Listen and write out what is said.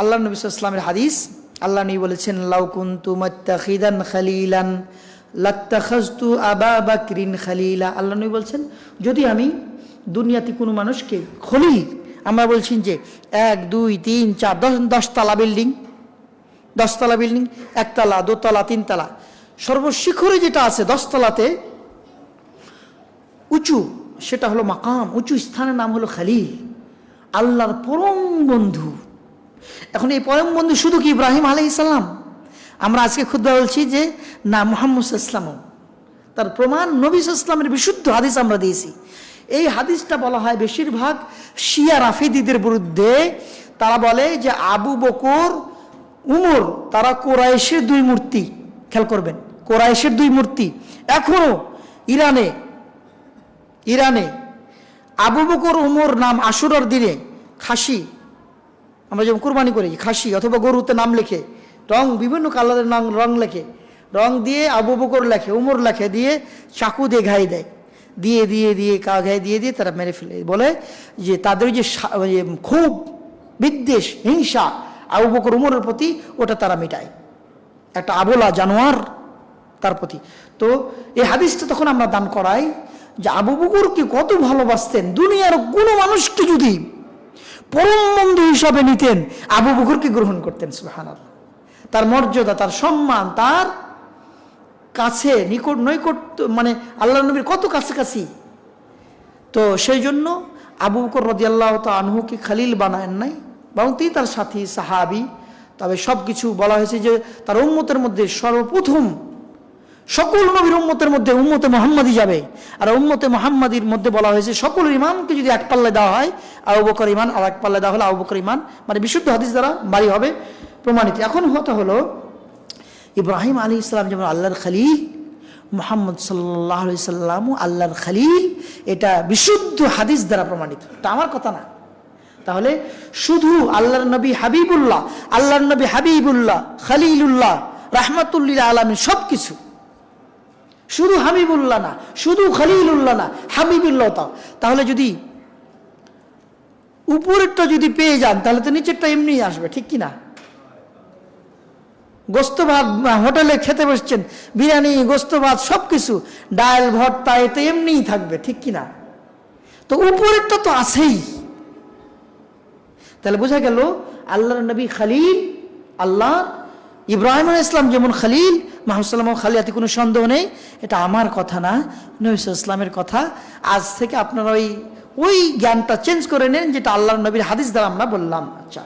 আল্লাহ নবী ইসলামের হাদিস, আল্লাহ নবী বলেছেন লাউকুন তুমাত্তাখিদান খালিলান, লাত্তাখাজতু আবা বাকরিন খালিলা। আল্লাহ নবী বলছেন, যদি আমি দুনিয়াতে কোনো মানুষকে খলিল আমরা বলছি যে এক, দুই, তিন, চার, দশ, দশতলা বিল্ডিং দশতলা বিল্ডিং, একতলা, দোতলা, তিনতলা, সর্বশিখরে যেটা আছে দশতলাতে, উঁচু, সেটা হলো মাকাম, উঁচু স্থানের নাম হলো খালিল। আল্লাহর পরম বন্ধু এখন এই পরম বন্ধু শুধু কি ইব্রাহিম আলাই ইসলাম আমরা আজকে খুদ্া বলছি যে, না, মোহাম্মদ ইসলামও তার প্রমাণ নবী ইসলামের বিশুদ্ধ হাদিস আমরা দিয়েছি। এই হাদিসটা বলা হয় বেশিরভাগ শিয়া রাফিদিদের বিরুদ্ধে। তারা বলে যে, আবু বকর, উমর, তারা কোরাইশের দুই মূর্তি, খেয়াল করবেন, কোরাইশের দুই মূর্তি। এখনও ইরানে ইরানে আবু বকর, উমর নাম আশুরার দিনে খাসি আমরা যেমন কোরবানি করি, খাসি অথবা গরুতে নাম লেখে, রং বিভিন্ন কালারের নাম, রং লেখে, রং দিয়ে আবু বকর লেখে, উমর লেখে, দিয়ে চাকু দিয়ে ঘাই দেয়, দিয়ে দিয়ে দিয়ে কা ঘাই দিয়ে দিয়ে তারা মেরে ফেলে। বলে যে তাদের যে খুব বিদ্বেষ, হিংসা, আবু বকর, উমরের প্রতি, ওটা তারা মেটায়। একটা আবোলা জানোয়ার তার প্রতি। তো এই হাদিসটা তখন আমরা দান করাই যে আবু বকরকে কত ভালোবাসতেন। দুনিয়ার কোনো মানুষকে যদি পরম বন্ধু হিসাবে নিতেন আবু বকরকে গ্রহণ করতেন সুহান তার মর্যাদা, তার সম্মান, তার কাছে নিকট, নৈকট্য মানে আল্লাহ নবীর কত কাছাকাছি। তো সেই জন্য আবু বকর রদিয়াল্লাহ তো আনহুকে খালিল বানায়েন নাই, বরং তিনি তার সাথী, সাহাবি, তবে সব কিছু বলা হয়েছে যে তার উম্মতের মধ্যে সর্বপ্রথম সকল নবীর উম্মতের মধ্যে উম্মতে মোহাম্মদই যাবে। আর উম্মতে মোহাম্মদীর মধ্যে বলা হয়েছে সকল ইমানকে যদি এক পাল্লায় দেওয়া হয়, আবু বকর ইমান আর এক পাল্লায় দেওয়া হলো আবু বকর ইমান মানে বিশুদ্ধ হাদিস দ্বারা বাড়ি হবে প্রমাণিত। এখন হতে হলো, ইব্রাহিম আলী ইসলাম যেমন আল্লাহর খালিল, মোহাম্মদ সাল্লাহ সাল্লাম আল্লাহর খালিল, এটা বিশুদ্ধ হাদিস দ্বারা প্রমাণিত। এটা আমার কথা না। তাহলে শুধু আল্লাহর নবী হাবিবুল্লাহ, আল্লাহর নবী হাবিবুল্লাহ, খালিলুল্লাহ রাহমাতুল্লিল আলমী সব কিছু শুধু হাবিবুল্লাহ না, শুধু খালিলুল্লাহ না, হাবিবুল্লাহ তাহলে যদি উপরেরটা যদি পেয়ে যান, তাহলে তো নিচেরটা এমনি আসবে, ঠিক কি না? গোস্ত ভাত হোটেলে খেতে বসছেন, বিরিয়ানি গোস্ত ভাত সব কিছু ডাল, ভর্তা এতে এমনিই থাকবে, ঠিক কি না? তো উপরেরটা তো আছেই। তাহলে বোঝা গেল, আল্লাহর নবী খালিল আল্লাহ ইব্রাহিম ইসলাম যেমন খালিল মাহমুদাল্লাম খালিয়াতে কোনো সন্দেহ নেই। এটা আমার কথা না, নবী ইসলামের কথা। আজ থেকে আপনারা ওই ওই জ্ঞানটা চেঞ্জ করে নেন যেটা আল্লাহ নবীর হাদিস দ্বারা আমরা বললাম আচ্ছা।